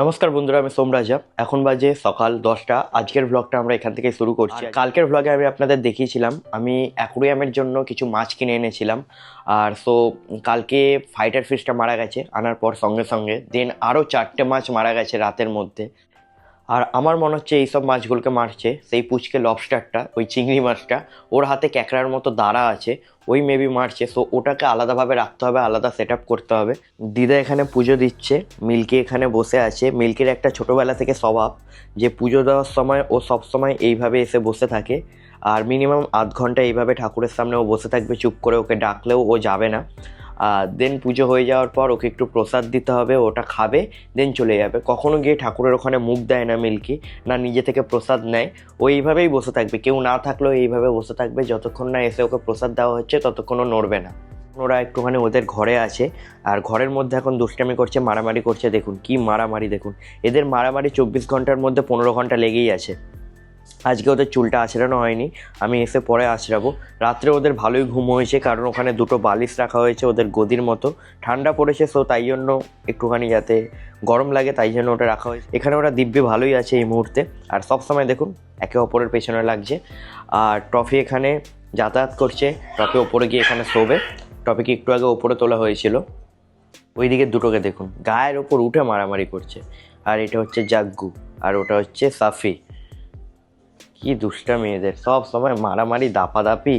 নমস্কার বন্ধুরা আমি সোমরাজা এখন বাজে সকাল দশটা। আজকের ভ্লগটা আমরা এখান থেকে শুরু করছি। কালকের ভ্লগে আমি আপনাদের দেখিয়েছিলাম আমি অ্যাকুরিয়ামের জন্য কিছু মাছ কিনে এনেছিলাম। আর সো কালকে ফাইটার ফিশটা মারা গেছে আনার পর সঙ্গে সঙ্গে। দেন আরও চারটে মাছ মারা গেছে রাতের মধ্যে। আর আমার মনে হচ্ছে এইসব মাছগুলোকে মারছে, সেই পুচকে লবস্টারটা ওই চিংড়ি মাছটা, ওর হাতে ক্যাকড়ার মতো দাঁড়া আছে, ওই মেবি মারছে সো ওটাকে আলাদাভাবে রাখতে হবে, আলাদা সেট করতে হবে। দিদা এখানে পুজো দিচ্ছে, মিল্কি এখানে বসে আছে, মিল্কির একটা ছোটোবেলা থেকে স্বভাব, যে পুজো দেওয়ার সময় ও সব সময় এইভাবে এসে বসে থাকে, আর মিনিমাম আধ ঘণ্টা এইভাবে ঠাকুরের সামনে ও বসে থাকবে, চুপ করে ওকে ডাকলেও ও যাবে না। দেন পুজো হয়ে যাওয়ার পর ওকে একটু প্রসাদ দিতে হবে, ওটা খাবে দেন চলে যাবে। কখনো গিয়ে ঠাকুরের ওখানে মুখ দেয় না মিল্কি, না নিজে থেকে প্রসাদ নেয়। ও এইভাবেই বসে থাকবে। কেউ না থাকলেও এইভাবে বসে থাকবে। যতক্ষণ না এসে ওকে প্রসাদ দেওয়া হচ্ছে, ততক্ষণ ও নড়বে না। ওরা একটুখানি ওদের ঘরে আছে। আর ঘরের মধ্যে এখন দুষ্টামি করছে, মারামারি করছে। দেখুন, কি মারামারি দেখুন। এদের মারামারি চব্বিশ ঘণ্টার মধ্যে পনেরো ঘণ্টা লেগেই আছে। আজকে ওদের চুলটা আঁচড়ানো হয়নি, আমি এসে পরে আঁচড়াবো রাত্রে ওদের ভালোই ঘুম হয়েছে, কারণ ওখানে দুটো বালিশ রাখা হয়েছে ওদের গদির মতো। ঠান্ডা পড়েছে সো তাই জন্য একটুখানি যাতে গরম লাগে, তাই জন্য ওটা রাখা হয়েছে। এখানে ওরা দিব্যি ভালোই আছে এই মুহূর্তে। আর সব সময় দেখুন, একে অপরের পেছনে লাগছে। আর ট্রফি এখানে যাতায়াত করছে ট্রফি ওপরে গিয়ে এখানে শোবে। টপিকে একটু আগে ওপরে তোলা হয়েছিল। ওইদিকে দুটোকে দেখুন, গায়ের ওপর উঠে মারামারি করছে। আর এটা হচ্ছে জাগ্গু, আর ওটা হচ্ছে সাফি। কি দুষ্টা মেয়েদের সব সময় মারামারি, দাপাদাপি।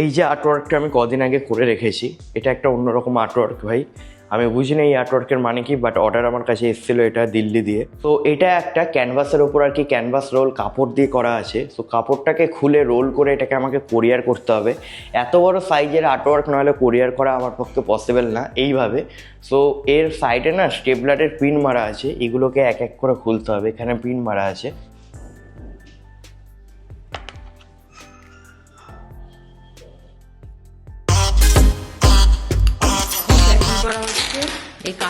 এই যে আর্টওয়ার্কটা আমি কদিন আগে করে রেখেছি, এটা একটা অন্যরকম আর্টওয়ার্ক ভাই। আমি বুঝি না এই আর্টওয়ার্কের মানে কি বাট অর্ডার আমার কাছে এসেছিল এটা দিল্লি দিয়ে। তো এটা একটা ক্যানভাসের ওপর আর কি ক্যানভাস রোল কাপড় দিয়ে করা আছে। তো কাপড়টাকে খুলে রোল করে এটাকে আমাকে কোরিয়ার করতে হবে। এত বড় সাইজের আর্টওয়ার্ক নাহলে কোরিয়ার করা আমার পক্ষে পসিবল না, এইভাবে। সো এর সাইডে না স্টেপলারের পিন মারা আছে, এগুলোকে এক এক করে খুলতে হবে। এখানে পিন মারা আছে।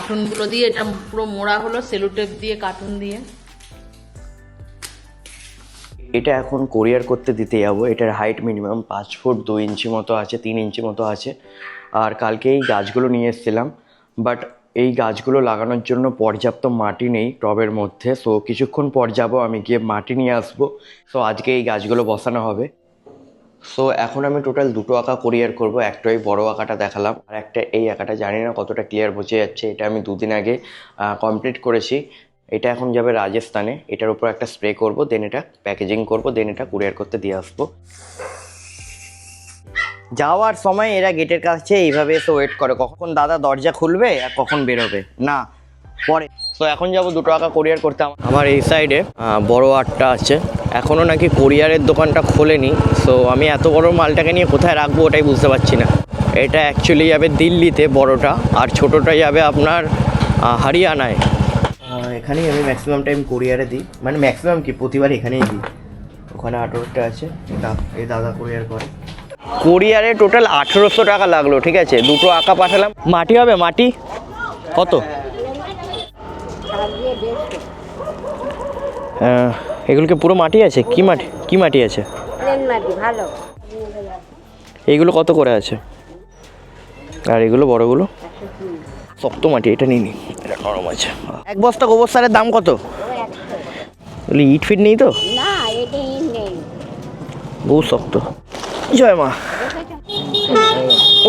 কার্টুনগুলো দিয়ে, এটা পুরো মোড়া হলো, সেলুটেপ দিয়ে, কার্টুন দিয়ে। এটা এখন কোরিয়ার করতে দিতে যাব। এটার হাইট মিনিমাম পাঁচ ফুট দু ইঞ্চি মতো আছে, তিন ইঞ্চি মতো আছে। আর কালকে এই গাছগুলো নিয়ে এসেছিলাম বাট এই গাছগুলো লাগানোর জন্য পর্যাপ্ত মাটি নেই টবের মধ্যে। সো কিছুক্ষণ পর যাব, আমি গিয়ে মাটি নিয়ে আসব। সো আজকে এই গাছগুলো বসানো হবে। সো এখন আমি টোটাল দুটো আঁকা কোরিয়ার করব একটা ওই বড় আঁকাটা দেখালাম আর একটা এই আঁকাটা জানি না কতটা ক্লিয়ার বোঝা যাচ্ছে, এটা আমি দুদিন আগে কমপ্লিট করেছি। এটা এখন যাবে রাজস্থানে, এটার উপর একটা স্প্রে করব দেন এটা প্যাকেজিং করব দেন এটা কুরিয়ার করতে দিয়ে আসব। যাওয়ার সময় এরা গেটের কাছে এইভাবে এসে ওয়েট করে, কখন দাদা দরজা খুলবে আর কখন বেরোবে। না, পরে। তো এখন যাব দুটো আঁকা কোরিয়ার করতে, আমার- আমার এই সাইডে বড় আটটা আছে। এখনও নাকি কোরিয়ারের দোকানটা খোলেনি সো আমি এত বড় মালটাকে নিয়ে কোথায় রাখব ওটাই বুঝতে পারছি না। এটা অ্যাকচুয়ালি যাবে দিল্লিতে বড়টা আর ছোটোটা যাবে আপনার হরিয়ানায়। এখানেই আমি ম্যাক্সিমাম টাইম কোরিয়ারে দিই। মানে ম্যাক্সিমাম কি? প্রতিবার এখানেই দিই। ওখানে আঠেরোটা আছে। এই দাদা কোরিয়ার করে। কোরিয়ারে টোটাল আঠেরোশো টাকা লাগল ঠিক আছে? দুটো আঁকা পাঠালাম। মাটি হবে? মাটি? কত? আহ, এগুলোকে পুরো মাটি আছে? কি মাটি? কি মাটি আছে? ভালো। এইগুলো কত করে আছে? আর এগুলো বড়গুলো? শক্ত মাটি এটা নিই নি। এটা নরম আছে। এক বস্তা গোবর সারের দাম কত? বলি ইট ফিট নেই তো? বহু শক্ত। জয় মা?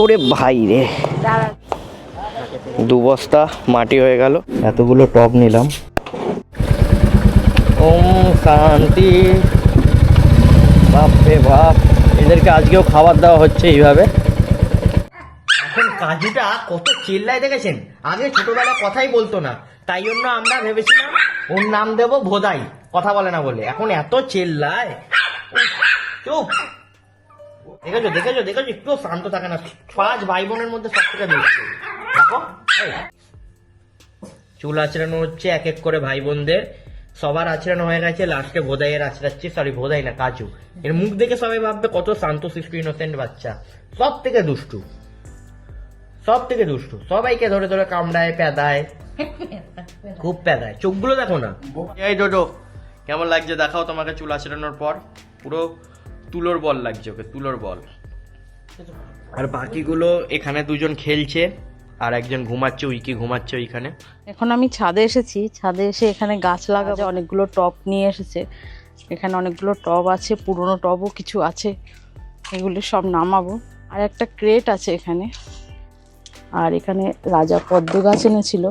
ওরে ভাই রে। দু বস্তা মাটি হয়ে গেল। এতগুলো টব নিলাম। ওম শান্তি। বাপ বাপ। এদেরকে আজকেও খাবার দেওয়া হচ্ছে এইভাবে। এখন কাজুটা কত চিল্লায় দেখেছেন? আগে ছোটবেলায় কথাই বলতো না। তাই জন্য আমরা ভেবেছিলাম ওর নাম দেবো ভোদাই। কথা বলে না বলে এখন এত চিল্লায়। চুপ। দেখেছ দেখেছ দেখেছ? একটু শান্ত থাকে না। পাঁচ ভাই বোনের মধ্যে সব থেকে দেখো চুল আঁচড়ানো হচ্ছে এক এক করে ভাই বোনদের সবার আঁচড়ানো হয়ে গেছে লাস্টে ভোদাইয়ের আঁচড়াচ্ছে সরি ভোদাই না, কাজু। এর মুখ দেখে সবাই ভাববে, কত শান্ত শিশু ইনোসেন্ট বাচ্চা। সব থেকে দুষ্টু। সব থেকে দুষ্টু। সবাইকে ধরে ধরে কামড়ায়, প্যাদায়। খুব প্যাদায়। চোখগুলো দেখো না। এই ডোডো, কেমন লাগছে দেখাও তোমাকে চুল আঁচড়ানোর পর? পুরো তুলোর বল লাগছে ওকে, তুলোর বল। আর বাকিগুলো এখানে দুজন খেলছে। আর একজন ঘুমাচ্ছে উইকি ঘুমাচ্ছে ওইখানে? এখন আমি ছাদে এসেছি। ছাদে এসে এখানে গাছ লাগাচ্ছে অনেকগুলো টব নিয়ে এসেছে। এখানে অনেকগুলো টব আছে পুরনো টবও কিছু আছে। এগুলি সব নামাবো। আর একটা ক্রেট আছে এখানে। আর এখানে রাজা পদ্ম গাছ এনেছিল।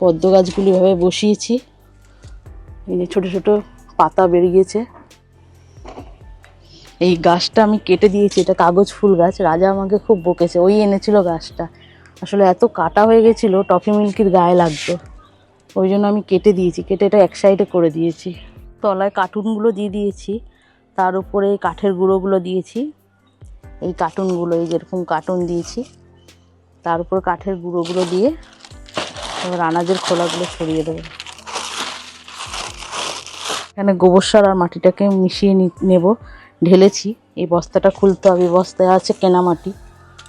পদ্ম গাছগুলি ভাবে বসিয়েছি। এই যে ছোটো ছোটো পাতা বেরিয়েছে এই গাছটা আমি কেটে দিয়েছি। এটা কাগজ ফুল গাছ। রাজা আমাকে খুব বকেছে। ওই এনেছিল গাছটা। আসলে এত কাটা হয়ে গেছিল, টফি মিল্কির গায়ে লাগতো। ওই জন্য আমি কেটে দিয়েছি, কেটে এটা এক সাইডে করে দিয়েছি। তলায় কার্টুনগুলো দিয়ে দিয়েছি, তার উপরে কাঠের গুঁড়োগুলো দিয়েছি। এই কার্টুনগুলো, এই যেরকম কার্টুন দিয়েছি, তার উপর কাঠের গুঁড়োগুলো দিয়ে এবার আনাজের খোলাগুলো ছড়িয়ে দেবো। এখানে গোবর সার আর মাটিটাকে মিশিয়ে নেব। ঢেলেছি, এই বস্তাটা খুলতে হবে বস্তায় আছে কেনা মাটি।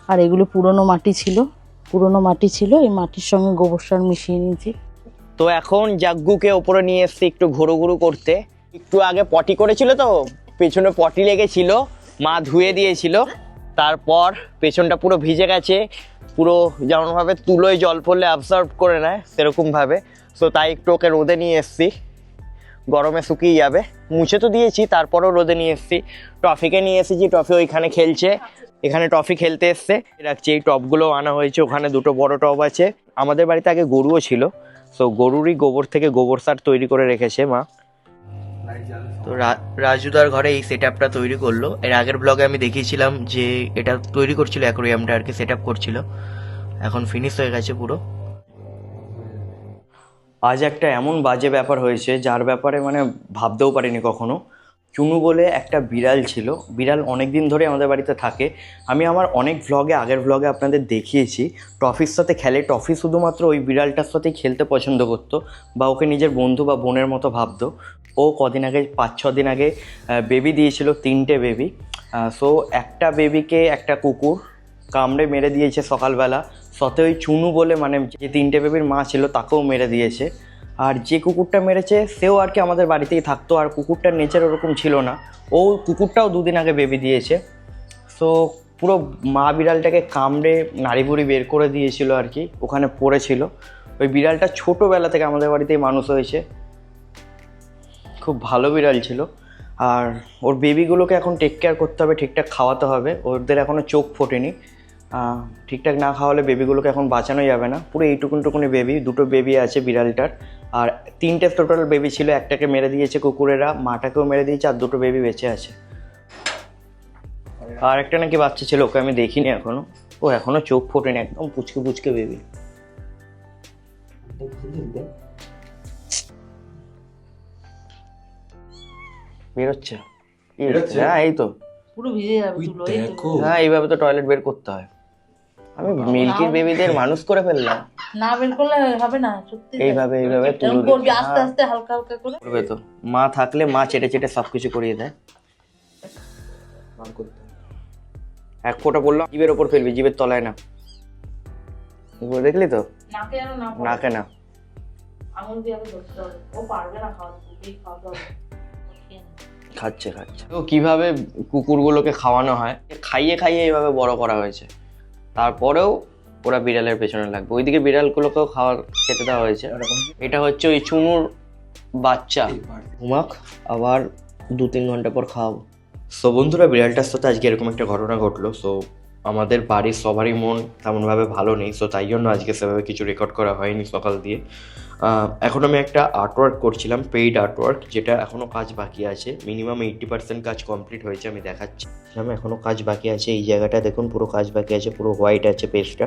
আর এগুলো পুরনো মাটি ছিল পুরনো মাটি ছিল, এই মাটির সঙ্গে গোবর সার মিশিয়ে নিয়েছি। তো এখন জাগ্গুকে ওপরে নিয়ে এসছি একটু ঘুরু ঘুরু করতে। একটু আগে পটি করেছিল তো, পেছনে পটি লেগেছিল, মা ধুয়ে দিয়েছিল। তারপর পেছনটা পুরো ভিজে গেছে, পুরো যেমনভাবে তুলোয় জল পড়লে অবজার্ভ করে নেয়, সেরকমভাবে। সো তাই একটু ওকে রোদে নিয়ে এসছি। গরমে শুকিয়ে যাবে। মুছে তো দিয়েছি, তারপরও রোদে নিয়ে এসছি। ট্রফিকে নিয়ে এসেছি, ট্রফি ওইখানে খেলছে। এখানে ট্রফি খেলতে এসছে। রাখছি এই টবগুলো আনা হয়েছে ওখানে দুটো বড় টব আছে। আমাদের বাড়িতে আগে গরুও ছিল সো গরুরই গোবর থেকে গোবর সার তৈরি করে রেখেছে মা। তো রাজুদার ঘরে এই সেট আপটা তৈরি করল। এর আগের ব্লগে আমি দেখিয়েছিলাম যে এটা তৈরি করছিল অ্যাকোরিয়ামটা আর কি সেট আপ করছিল। এখন ফিনিশ হয়ে গেছে পুরো। আজ একটা এমন বাজে ব্যাপার হয়েছে যার ব্যাপারে মানে ভাবতেও পারিনি কখনো। চুনু বলে একটা বিড়াল ছিল। বিড়াল অনেক দিন ধরে আমাদের বাড়িতে থাকে। আমি আমার অনেক ভ্লগে আগের ভ্লগে আপনাদের দেখিয়েছি। টফির সাথে খেলে টফি শুধুমাত্র ওই বিড়ালটার সাথেই খেলতে পছন্দ করতো বা ওকে নিজের বন্ধু বা বোনের মতো ভাবতো। ও কদিন আগে পাঁচ ছ দিন আগে বেবি দিয়েছিল, তিনটে বেবি সো একটা বেবিকে একটা কুকুর কামড়ে মেরে দিয়েছে সকালবেলা। সতে ওই চুনু বলে মানে যে তিনটে বেবির মা ছিল, তাকেও মেরে দিয়েছে। আর যে কুকুরটা মেরেছে, সেও আর কি আমাদের বাড়িতেই থাকতো, আর কুকুরটার নেচার ওরকম ছিল না। ও কুকুরটাও দুদিন আগে বেবি দিয়েছে। সো পুরো মা বিড়ালটাকে কামড়ে নাড়ি ভুড়ি বের করে দিয়েছিল আর কি, ওখানে পড়েছিল। ওই বিড়ালটা ছোটোবেলা থেকে আমাদের বাড়িতেই মানুষ হয়েছে। খুব ভালো বিড়াল ছিল। আর ওর বেবিগুলোকে এখন টেক কেয়ার করতে হবে, ঠিকঠাক খাওয়াতে হবে। ওদের এখনও চোখ ফোটেনি। ঠিকঠাক না খাওয়ালে বেবিগুলোকে এখন বাঁচানো যাবে না। পুরো এইটুকুন টুকুনি বেবি দুটো বেবি আছে বিড়ালটার। আর তিনটে টোটাল বেবি ছিল একটাকে মেরে দিয়েছে কুকুরেরা মাটাকেও মেরে দিয়েছে আর দুটো বেবি বেঁচে আছে। আর একটা নাকি বাচ্চা ছিল ওকে আমি দেখিনি এখনও। ও এখনও চোখ ফোটেনি একদম পুচকে পুচকে বেবি বেরোচ্ছে। বেরোচ্ছে? হ্যাঁ এই তো। পুরো ভিজে যাবে হ্যাঁ এইভাবে তো টয়লেট বের করতে হয়। আমি মিল্কির বেবিদের মানুষ করে ফেললাম। না বের করলে হবে না সত্যি এইভাবে এইভাবে এরকম করবি আস্তে আস্তে হালকা হালকা করে। করবে তো। মা থাকলে মা চেটে চেটে সব কিছু করিয়ে দেয়। এক ফোঁটা বললাম জিভের ওপর ফেলবি জিভের তলায় না। দেখলি তো? নাকে নে। খাচ্ছে খাচ্ছে। তো কীভাবে কুকুরগুলোকে খাওয়ানো হয়? খাইয়ে খাইয়ে এইভাবে বড় করা হয়েছে। তারপরেও ওরা বিড়ালের পেছনে লাগবে। ওইদিকে বিড়ালগুলোকেও খাওয়ার খেতে দেওয়া হয়েছে। এরকম এটা হচ্ছে ওই চুমুর বাচ্চা। ঘুমাক আবার দু তিন ঘণ্টা পর খাওয়াবো। সো বন্ধুরা বিড়ালটার সাথে আজকে এরকম একটা ঘটনা ঘটলো। সো আমাদের বাড়ির সবারই মন তেমনভাবে ভালো নেই। সো তাই জন্য আজকে সেভাবে কিছু রেকর্ড করা হয়নি সকাল দিয়ে। এখন আমি একটা আর্টওয়ার্ক করছিলাম পেইড আর্টওয়ার্ক যেটা এখনও কাজ বাকি আছে। মিনিমাম এইট্টি পার্সেন্ট কাজ কমপ্লিট হয়েছে, আমি দেখাচ্ছি। আমি এখনও কাজ বাকি আছে, এই জায়গাটা দেখুন, পুরো কাজ বাকি আছে, পুরো হোয়াইট আছে পেজটা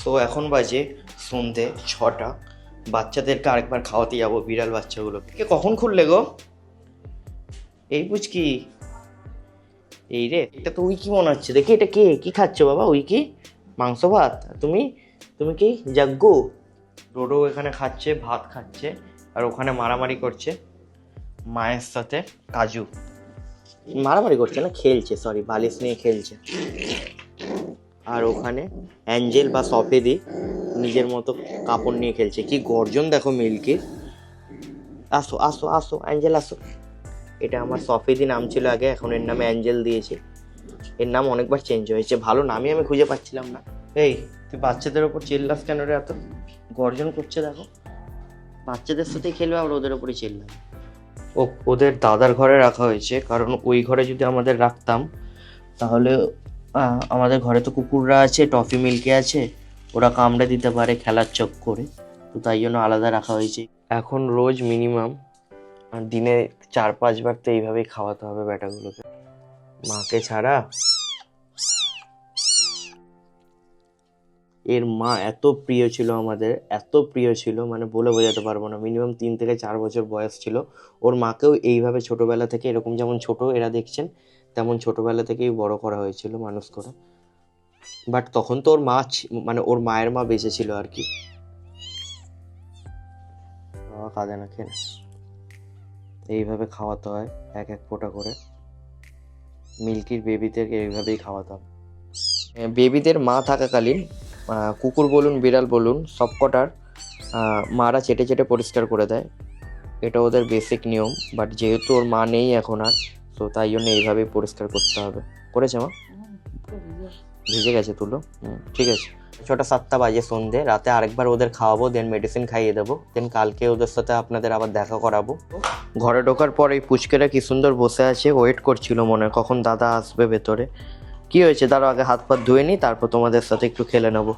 সো এখন বাজে সন্ধে ছটা। বাচ্চাদেরকে আরেকবার খাওয়াতে যাব, বিড়াল বাচ্চাগুলো কে কখন খুললে গো? এই বুঝকি এই রে, এটা তো উইকি মনে হচ্ছে দেখি এটা কে? কি খাচ্ছ বাবা, উইকি? মাংস ভাত? তুমি? তুমি কি? যাগ্গু ডোডো এখানে খাচ্ছে ভাত খাচ্ছে আর ওখানে মারামারি করছে। মায়ের সাথে কাজু। মারামারি করছে না খেলছে সরি বালিশ নিয়ে খেলছে। আর ওখানে অ্যাঞ্জেল বা সফেদি নিজের মতো কাপড় নিয়ে খেলছে। কি গর্জন দেখো মিল্কির। আসো আসো আসো অ্যাঞ্জেল আসো। এটা আমার সফেদি নাম ছিল আগে এখন এর নামে অ্যাঞ্জেল দিয়েছে। এর নাম অনেকবার চেঞ্জ হয়েছে। ভালো নামই আমি খুঁজে পাচ্ছিলাম না। এই তুই বাচ্চাদের ওপর চিল্লাস কেন রে এত? গর্জন করছে দেখো। বাচ্চাদের সাথেই খেলবে আবার ওদের ওপরই চিল্লাবে। ও, ওদের দাদার ঘরে রাখা হয়েছে, কারণ ওই ঘরে যদি আমাদের রাখতাম, তাহলে আমাদের ঘরে তো কুকুররা আছে, টফি মিল্কি আছে, ওরা কামড়ে দিতে পারে খেলার চক করে। তো তাই জন্য আলাদা রাখা হয়েছে। এখন রোজ মিনিমাম দিনে চার পাঁচবার তো এইভাবেই খাওয়াতে হবে ব্যাটাগুলোকে। মাকে ছাড়া এর মা এত প্রিয় ছিল আমাদের, এত প্রিয় ছিল মানে বলে বোঝাতে পারব না মিনিমাম তিন থেকে চার বছর বয়স ছিল। ওর মাকেও এইভাবে ছোটবেলা থেকে এরকম যেমন ছোট এরা দেখছেন, তেমন ছোটবেলা থেকেই বড় করা হয়েছিল মানুষ করে। বাট তখন তো ওর মা মানে ওর মায়ের মা বেঁচে ছিল আর কি। বাবা কাঁদে না, খেয়ে এইভাবে খাওয়াতে হয়, এক এক ফোঁটা করে। মিল্কির বেবিদেরকে এইভাবেই খাওয়াতে হবে বেবিদের মা থাকাকালীন কুকুর বলুন, বিড়াল বলুন, সবকটার মারা চেটে চেটে পরিষ্কার করে দেয়। এটা ওদের বেসিক নিয়ম বাট যেহেতু ওর মা নেই এখন আর তো তাই জন্য এইভাবেই পরিষ্কার করতে হবে। করেছে মা? ভিজে গেছে তুলো। ঠিক আছে। ছটা সাতটা বাজে সন্ধে, রাতে আরেকবার ওদের খাওয়াবো দেন মেডিসিন খাইয়ে দেবো দেন কালকে ওদের সাথে আপনাদের আবার দেখা করাবো। ঘরে ঢোকার পর এই পুচকেরা কি সুন্দর বসে আছে ওয়েট করছিল মনে কখন দাদা আসবে ভেতরে। কি হয়েছে? তারও আগে হাত পা ধুয়ে নিই তারপর তোমাদের সাথে একটু খেলে নেব।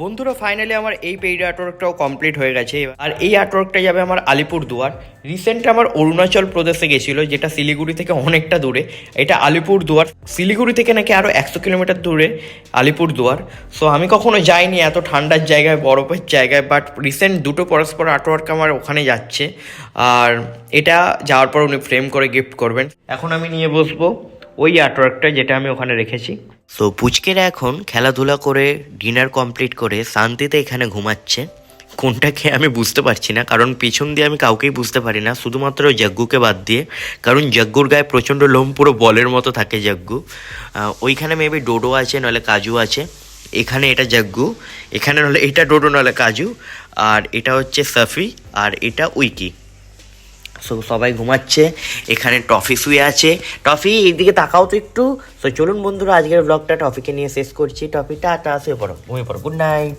বন্ধুরা ফাইনালি আমার এই পেইড আর্টওয়ার্কটাও কমপ্লিট হয়ে গেছে। আর এই আর্টওয়ার্কটা যাবে আমার আলিপুর দুয়ার রিসেন্ট আমার অরুণাচল প্রদেশে গেছিল, যেটা শিলিগুড়ি থেকে অনেকটা দূরে। এটা আলিপুর দুয়ার শিলিগুড়ি থেকে নাকি আরও একশো কিলোমিটার দূরে আলিপুর দুয়ার সো আমি কখনো যাইনি এত ঠান্ডার জায়গায়, বরফের জায়গায় বাট রিসেন্ট দুটো পরস্পর আর্টওয়ার্ক আমার ওখানে যাচ্ছে। আর এটা যাওয়ার পর উনি ফ্রেম করে গিফট করবেন। এখন আমি নিয়ে বসবো ওই আর্টওয়ার্কটা যেটা আমি ওখানে রেখেছি। সো পুচকেরা এখন খেলাধুলা করে ডিনার কমপ্লিট করে শান্তিতে এখানে ঘুমাচ্ছে। কোনটা খেয়ে আমি বুঝতে পারছি না কারণ পিছন দিয়ে আমি কাউকেই বুঝতে পারি না শুধুমাত্র যজ্ঞুকে বাদ দিয়ে। কারণ যজ্ঞুর গায়ে প্রচণ্ড লোম পুরো বলের মতো থাকে আহ, ওইখানে মেবি ডোডো আছে নাহলে কাজু আছে। এখানে এটা যজ্ঞু এখানে নাহলে এটা ডোডো নাহলে কাজু। আর এটা হচ্ছে সাফি আর এটা উইকি। সো সবাই ঘুমাচ্ছে, এখানে টফি শুয়ে আছে। টফি, এইদিকে তাকাও তো একটু। সো চলুন বন্ধুরা, আজকের ব্লগটা টফিকে নিয়ে শেষ করছি। টফি আটা শুয়ে পড়ো, ঘুমিয়ে পড়ো গুড নাইট